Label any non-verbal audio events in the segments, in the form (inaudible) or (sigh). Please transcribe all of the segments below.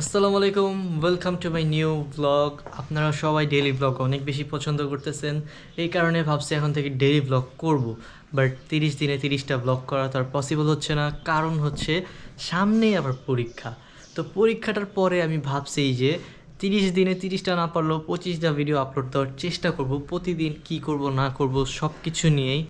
আসসালামু আলাইকুম welcome to my new blog আপনারা সবাই ডেইলি ব্লগ অনেক বেশি পছন্দ করতেছেন, এই কারণে ভাবছি এখন থেকে ডেইলি ব্লগ করব। বাট তিরিশ দিনে তিরিশটা ব্লগ করা তো আর পসিবল হচ্ছে না, কারণ হচ্ছে সামনেই আবার পরীক্ষা। তো পরীক্ষাটার পরে আমি ভাবছি যে তিরিশ দিনে তিরিশটা না পারলেও পঁচিশটা ভিডিও আপলোড দেওয়ার চেষ্টা করব, প্রতিদিন কি করব না করব সব কিছু নিয়েই।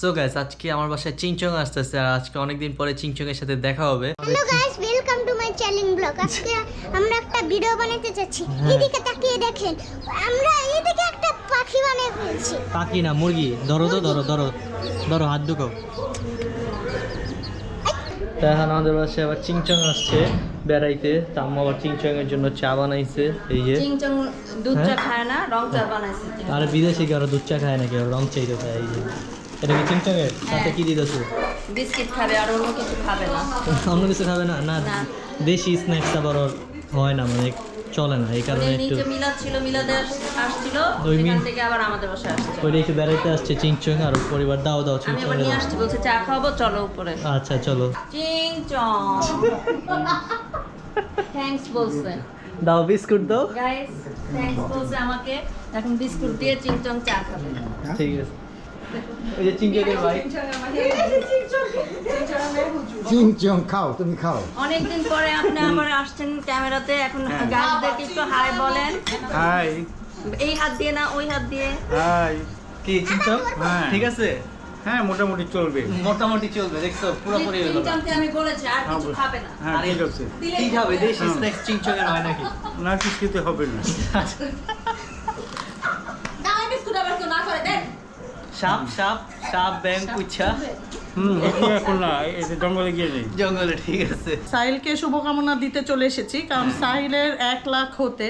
সো গাইস আজকে আমার বাসায় চিংচং আসতেছে আর আজকে অনেকদিন পরে চিংচং এর সাথে দেখা হবে। Hello guys welcome to my challenge blog আজকে আমরা একটা ভিডিও বানাতে যাচ্ছি। এদিকে তাকিয়ে দেখেন আমরা এদিকে একটা পাখি বানিয়ে ফেলছি। পাখি না মুরগি। ধরো তো ধরো ধরো। ধরো হাত ঢুকো তা এখন আমাদের বাসায় আবার চিংচং আসছে বেড়াইতে। তা আম্মা আবার চিংচং এর জন্য চা বানাইছে এই যে। চিংচং দুধ চা হ্যাঁ? খায় না রং চা বানাইছে। আর বিদেশি কেউ দুধ চা খায় না কেউ রং চাইতে খায় এই যে। এটা কি চিংচং এর সাথে কি দিতেছো বিস্কিট খাবে আর অন্য কিছু খাবে না। (laughs) অন্য কিছু খাবে না? না। দেশি স্ন্যাক্স আবার হয় না মানে চলে না এই কারণে একটু নিচে মিলাদ ছিল মিলাদে আস- আসছিল ওই সেখান থেকে আবার আমাদের বাসায় আসছে। ওইটা একটু বেড়াইতে আসছে চিংচং আর পরিবার দাও দাও আমি চিংচং নিয়ে আসছি বলছে চা খাওয়াবো চলো উপরে। আচ্ছা চলো। চিংচং। থ্যাঙ্কস বলছে। দাও বিস্কুট দাও। গাইস থ্যাঙ্কস বলছে আমাকে। এখন বিস্কুট দিয়ে চিংচং চা খাবে। ঠিক আছে। ওই যে চিংচংয়ের ভাই। চিংচং খাও তুমি খাও। অনেকদিন পরে আপনি আবার আসছেন ক্যামেরাতে এখন গাইসদেরকে একটু হাই বলেন। হাই। এই হাত দিয়ে না ওই হাত দিয়ে। হাই। কি চিংচং হ্যাঁ। ঠিক আছে? হ্যাঁ মোটামুটি চলবে। মোটামুটি চলবে দেখছ পুরোপুরি হলো। চিংচংকে আমি বলেছি আর কিছু হ্যাঁ, খাবে না। হ্যাঁ ঠিক আছে। কি খাবে দেশি। স্ন্যাক্স চিংচং এর হয় নাকি? না কিছু খেতে হবে না। সাপ সাপ সাপ ব্যাং কুচ্ছা হুম। এখন না জঙ্গলে গিয়ে নেই জঙ্গলে ঠিক আছে। সাহিলকে শুভকামনা দিতে চলে এসেছি কারণ সাহিলের এক লাখ হতে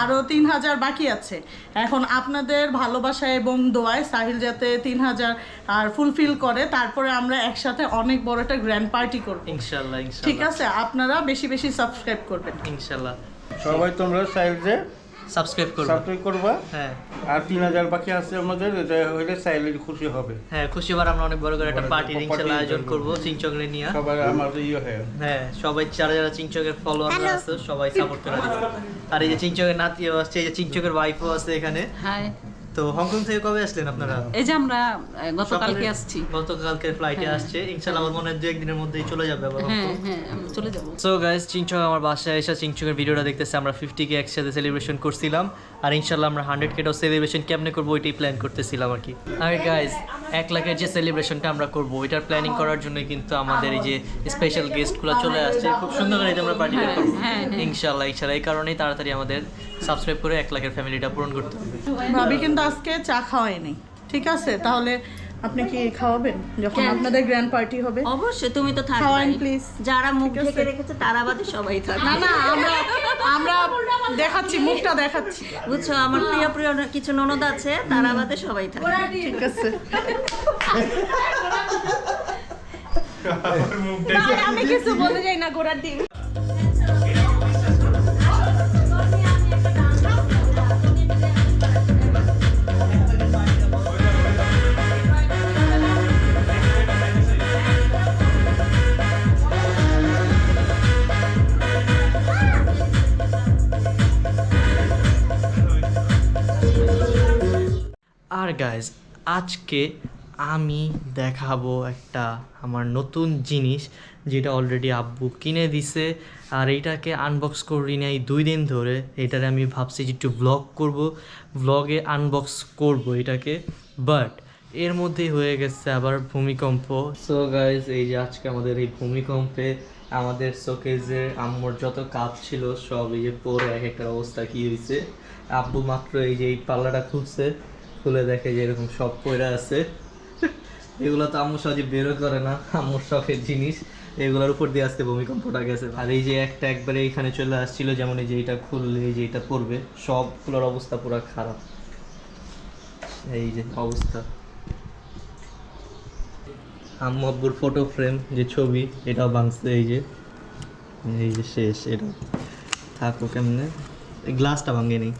আরও তিন হাজার বাকি আছে। এখন আপনাদের ভালোবাসা এবং দোয়ায় সাহিল যাতে তিন হাজার আর ফুলফিল করে তারপরে আমরা একসাথে অনেক বড় একটা গ্র্যান্ড পার্টি করব। ইনশাআল্লাহ ঠিক আছে? আপনারা বেশি বেশি সাবস্ক্রাইব করবেন। ইনশাল্লাহ। সবাই তোমরা সাইলে সাবস্ক্রাইব করবে। সাবস্ক্রাইব করবা? হ্যাঁ। আর তিন হাজার বাকি আছে আমাদের এটা খুশি হবে। হ্যাঁ খুশি হবার আমরা অনেক বড় করে একটা পার্টি ইনশাআল্লাহ আয়োজন করব। চিংচং নিয়ে। সবাই আমার ইয়ে হয়। হ্যাঁ সবাই যারা যারা চিংচকের ফলোয়ার. আছে সবাই সাপোর্ট করে আর এই যে চিংচকের নাতিও আসছে এই যে চিংচকের ওয়াইফও আছে এখানে। হাই তো হংকং থেকে কবে আসলেন আপনারা? এই যে আমরা গতকালকে আসছি। গতকালকে ফ্লাইটে হ্যাঁ। আসছে। ইনশাআল্লাহ আমার মনে হয় দু একদিনের মধ্যেই চলে যাবে আবার হ্যাঁ হ্যাঁ চলে যাব। সো গাইজ চিংচক আমার বাসায় এসে চিংচকের ভিডিওটা দেখতেছে। আমরা ফিফটি কে একসাথে সেলিব্রেশন করছিলাম। আর ইনশাল্লাহ আমরা হান্ড্রেড কেটাও সেলিব্রেশন কেমনে করব ওইটাই প্ল্যান করতেছিলাম আর কি। আর গাইজ এক লাখের যে সেলিব্রেশনটা আমরা করব ওইটার প্ল্যানিং করার জন্য কিন্তু আমাদের এই যে স্পেশাল গেস্টগুলো চলে আসছে। খুব সুন্দর করে আমরা করব। হ্যাঁ, হ্যাঁ। ইনশাল্লাহ ইনশাল্লাহ এই কারণেই তাড়াতাড়ি আমাদের সাবস্ক্রাইব করে এক লাখের ফ্যামিলিটা পূরণ করতে হবে। ভাবি কিন্তু আজকে চা খাওয়ায়নি ঠিক আছে? তাহলে আপনি কি খাওয়াবেন? যখন আপনাদের গ্র্যান্ড পার্টি হবে। অবশ্যই তুমি তো থাকবে খাওয়ান, please। যারা মুখ ঢেকে রেখেছে তারা বাদে সবাই থাকবে। না না আমরা আমরা দেখাচ্ছি মুখটা দেখাচ্ছি। বুঝছ আমার প্রিয় প্রিয় কিছু ননদ আছে তারা বাদে সবাই থাকবে। ঠিক আছে। আমি কিছু বলে যাই না গোড়ার ডিম আর গাইজ আজকে আমি দেখাবো একটা আমার নতুন জিনিস যেটা অলরেডি আব্বু কিনে দিছে। আর এইটাকে আনবক্স করি নাই দুই দিন ধরে। এটারে আমি ভাবছি যে একটু ব্লগ করব। ব্লগে আনবক্স করব এটাকে। বাট এর মধ্যেই হয়ে গেছে আবার ভূমিকম্প। সো গাইজ এই যে আজকে আমাদের এই ভূমিকম্পে আমাদের শোকেজে আম্মুর যত কাপ ছিল, সব এই যে পরে এক একটা অবস্থা কি হয়েছে? আব্বু মাত্র এই যে এই পাল্লাটা খুলছে। খুলে দেখে যে এরকম সব পয়রা আছে। এগুলো তো আম্মু সহজে বেরো করে না। আম্মুর শখের জিনিস। এগুলোর উপর দিয়ে আজকে ভূমিকম্পটা গেছে। আর এই যে একটা একবারে এখানে চলে আসছিল, যেমন এই যে এটা খুললে, এই যে এটা পড়বে, সবগুলোর অবস্থা পুরো খারাপ। এই যে অবস্থা। আম্মু আব্বুর ফটো ফ্রেম যে ছবি, এটাও ভাঙছে, এই যে। এই যে শেষ, এটা। থাকো কেমনে? গ্লাসটা ভাঙে নেই।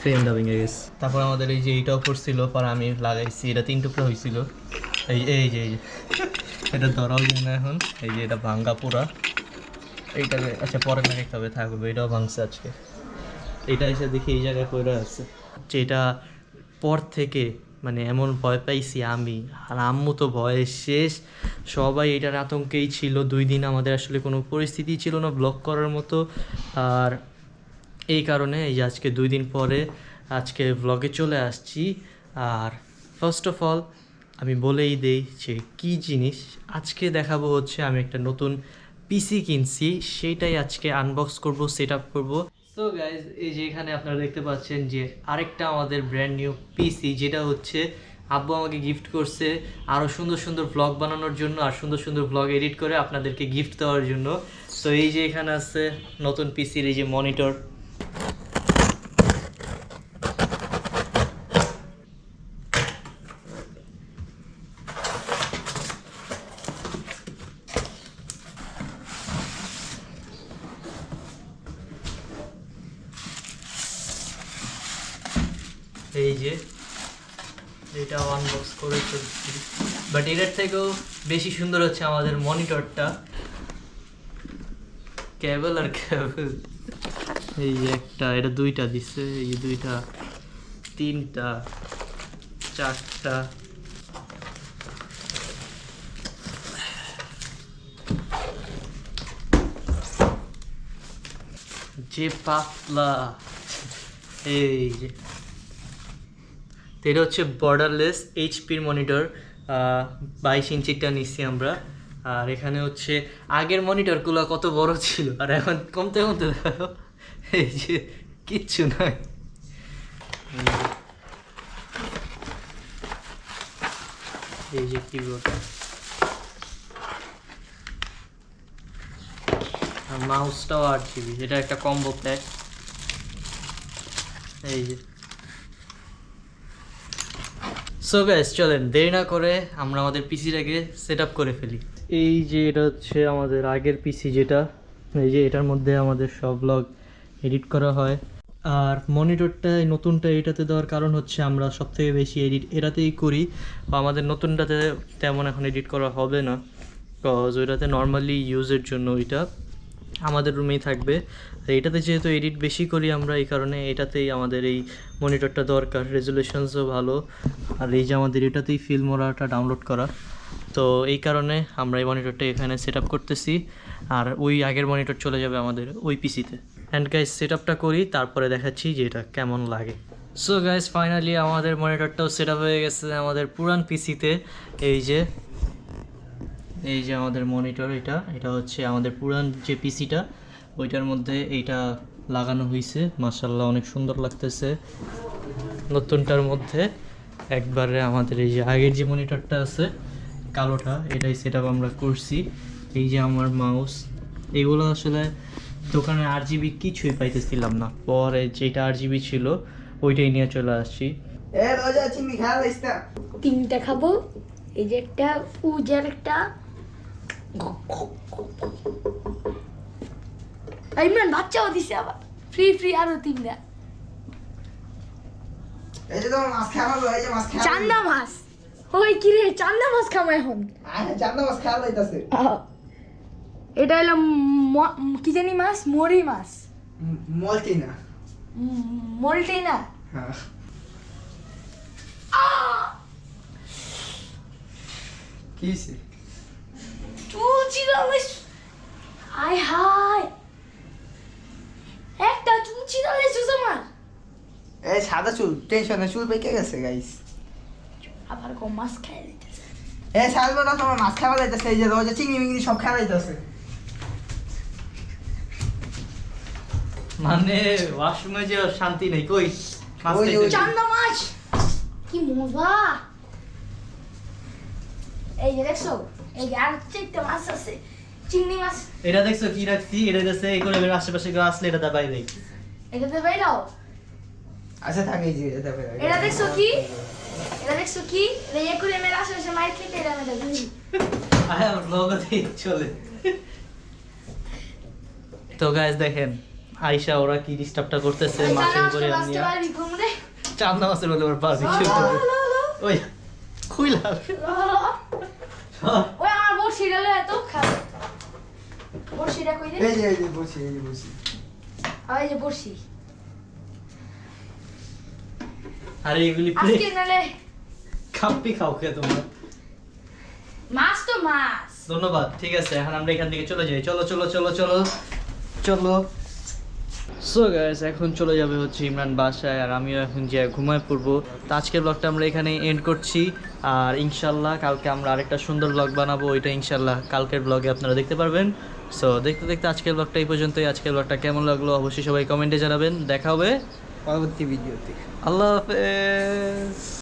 ফ্রেমটা ভেঙে গেছে তারপর আমাদের এই যে এইটাও পড়ছিল পর আমি লাগাইছি, এটা তিন টুকরো হয়েছিল এই এই যে, এই এটা ধরাও যায় না এখন। এই যে, এটা ভাঙ্গা পুরা। এইটাকে আচ্ছা পরে লাগাইতে হবে, থাকবে। এটাও ভাঙছে আজকে। এটা এসে দেখি এই জায়গায় পড়ে আছে। যেটা পর থেকে মানে এমন ভয় পাইছি আমি। আর আম্মু তো ভয়ে শেষ। সবাই এটার আতঙ্কেই ছিল। দুই দিন আমাদের আসলে কোনো পরিস্থিতি ছিল না ব্লক করার মতো। আর এই কারণে এই আজকে দুই দিন পরে আজকে ব্লগে চলে আসছি। আর ফার্স্ট অফ অল আমি বলেই দেই যে কী জিনিস আজকে দেখাবো হচ্ছে আমি একটা নতুন পিসি কিনছি সেইটাই আজকে আনবক্স করব সেট আপ করব। সো গাইজ এই যে এখানে আপনারা দেখতে পাচ্ছেন যে আরেকটা আমাদের ব্র্যান্ড নিউ পিসি যেটা হচ্ছে আব্বু আমাকে গিফট করছে আরও সুন্দর সুন্দর ব্লগ বানানোর জন্য, আর সুন্দর সুন্দর ব্লগ এডিট করে আপনাদেরকে গিফট দেওয়ার জন্য। তো এই যে এখানে আছে নতুন পিসির এই যে মনিটর এই যে, এটা আনবক্স করে ফেলছি বাট এটার থেকেও বেশি সুন্দর হচ্ছে আমাদের মনিটরটা কেবল আর কেবল এই একটা, এটা দুইটা দিচ্ছে এই দুইটা, তিনটা, চারটা। যে পাতলা। এই যে। তো এটা হচ্ছে বর্ডারলেস এইচপির মনিটর বাইশ ইঞ্চিটা নিচ্ছি আমরা। আর এখানে হচ্ছে আগের মনিটরগুলো কত বড় ছিল, আর এখন কমতে কমতে দেখো, এই যে কিচ্ছু নয় এই যে আর মাউসটাও আট জিবি এটা একটা কম্বো প্যাক এই যে। সো গাইস চলেন, দেরি না করে আমরা আমাদের পিসিটাকে সেট আপ করে ফেলি। এই যে এটা হচ্ছে আমাদের আগের পিসি যেটা, এই যে এটার মধ্যে আমাদের সব ব্লগ এডিট করা হয়। আর মনিটরটা নতুনটা এটাতে দেওয়ার কারণ হচ্ছে আমরা সব থেকে বেশি এডিট এটাতেই করি, বা আমাদের নতুনটাতে তেমন এখন এডিট করা হবে না কজ ওইটাতে নর্মালি ইউজের জন্য ওইটা। আমাদের রুমেই থাকবে। আর এটাতে যেহেতু এডিট বেশি করি আমরা, এই কারণে এটাতেই আমাদের এই মনিটরটা দরকার রেজুলেশনসও ভালো। আর এই যে আমাদের এটাতেই ফিল্ম ওরাটা ডাউনলোড করা। তো এই কারণে আমরা এই মনিটরটা এখানে সেট করতেছি। আর ওই আগের মনিটর চলে যাবে আমাদের ওই পিসিতে অ্যান্ড গাইজ সেট করি, তারপরে দেখাচ্ছি যে এটা কেমন লাগে। সো গাইজ ফাইনালি আমাদের মনিটরটাও সেট হয়ে গেছে আমাদের পুরান পিসিতে এই যে এই যে আমাদের মনিটর এটা এটা হচ্ছে আমাদের পুরান যে পিসিটা ওইটার মধ্যে এইটা লাগানো হয়েছে মাসাল্লাহ অনেক সুন্দর লাগতেছে। নতুনটার মধ্যে একবারে আমাদের এই যে আগের যে মনিটরটা আছে কালোটা এটাই সেট আমরা করছি। এই যে আমার মাউস এগুলো আসলে দোকানে আর জিবি কিছুই পাইতেছিলাম না। পরে যেটা আর জিবি ছিল ওইটাই নিয়ে চলে আসছি। তিনটা খাব। এই যে একটা উজার একটা ইমরান বাচ্চাও দিছে আবার ফ্রি ফ্রি আরও তিনটা এই যে তোমার মাছ খাওয়া হলো এই যে মাছ খাওয়া চান্দা মাছ ওই কি রে চান্দা মাছ খাব এখন চান্দা মাছ খাওয়া যাইতাছে এটা হলো কি জানি মাছ মরি মাছ মলটি না মলটি হ্যাঁ কি চুল চিরালে আয় হায়। একটা চুল চিরালে সুষমা এই সাদা চুল টেনশনে চুল পেকে গেছে গাইস আবার কো মাছ খাই দিতেছে এই সালবো না তোমার মাছ খাওয়া যাইতাছে এই যে রোজা চিংড়ি মিংড়ি সব খাওয়া যাইতাছে। মানে ওয়াশরুমে যে শান্তি নেই কই? মাছ ওই চান্দা মাছ! কি মজা! এই যে দেখছ এই আর চারটা মাছ আছে চিংড়ি মাছ। এটা দেখছ কি রাখছি এটা দেখছে এই করে এবার আশেপাশে কেউ আসলে এটা দাবাই দেয়। এটাতে বাইরাও আচ্ছা থাকে এই যে এটা বের এটা দেখছ কি? এটা দেখছ কি? এটা করে মেরে আশেপাশে মাইর খেতে এটা লগতে চলে। তো গাইস দেখেন আয়শা ওরা কি ডিস্টার্বটা করতেছে মাছের পারবি চান্দা মাছের বলে ওর পারবি ওই খুইলা। আমার এত? খাবে কই দে এই যে এই যে বসি এই যে বসি এই যে বসি আরে এগুলি আজকে নালে খাপ্পি খাও কে তোমরা। মাছ তো মাছ। ধন্যবাদ ঠিক আছে এখন আমরা এখান থেকে চলে যাই। চলো চলো চলো চলো চলো। সো গাইস এখন চলে যাবে হচ্ছে ইমরান বাসায় আর আমিও এখন যে ঘুমায় পড়ব। তো আজকের ব্লগটা আমরা এখানে এন্ড করছি। আর ইনশাল্লাহ কালকে আমরা আরেকটা সুন্দর ব্লগ বানাবো ওইটা ইনশাল্লাহ কালকের ব্লগে আপনারা দেখতে পারবেন। সো দেখতে দেখতে আজকের ব্লগটা এই পর্যন্তই। আজকের ব্লগটা কেমন লাগল অবশ্যই সবাই কমেন্টে জানাবেন। দেখা হবে পরবর্তী ভিডিওতে আল্লাহ হাফেজ।